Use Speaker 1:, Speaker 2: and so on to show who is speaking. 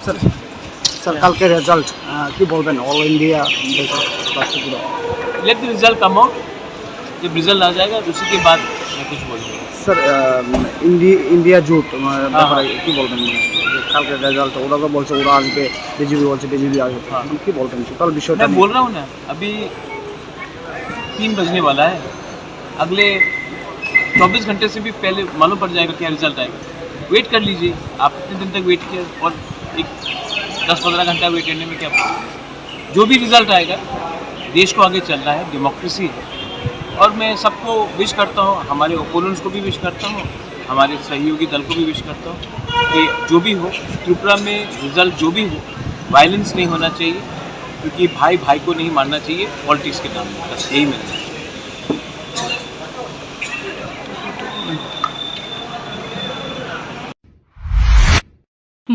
Speaker 1: Sir sir কালকে result কি বলবেন all India রাষ্ট্রপুরো
Speaker 2: let the result come out जब रिजल्ट आ जाएगा उसी के बाद मैं कुछ बोलूँगा
Speaker 1: স্যার ইন্ডিয়া ইন্ডিয়া জুট আহ, ব্যাপারে
Speaker 2: হ্যাঁ।
Speaker 1: কি বলবেন যে কালকে রেজাল্ট ওরা তো বলছে ওরা আসবে বিজেপি বলছে বিজেপি আসবে
Speaker 2: হ্যাঁ।
Speaker 1: কি বলবেন টোটাল বিষয়টা
Speaker 2: मैं बोल रहा हूँ ना अभी तीन बजने वाला है अगले चौबीस घंटे से भी पहले मालूम पड़ जाएगा क्या रिजल्ट आएगा वेट कर लीजिए आप इतने दिन तक वेट किया और एक दस पंद्रह घंटा वेट करने में क्या। जो भी रिज़ल्ट आएगा, देश को आगे चलना है डेमोक्रेसी है। और मैं सबको विश करता हूँ, हमारे ओपोनेंट्स को भी विश करता हूँ, हमारे सहयोगी दल को भी विश करता हूँ कि जो भी हो, त्रिपुरा में रिज़ल्ट जो भी हो वायलेंस नहीं होना चाहिए, क्योंकि भाई भाई को नहीं मारना चाहिए पॉलिटिक्स के नाम में बस यही मेरा।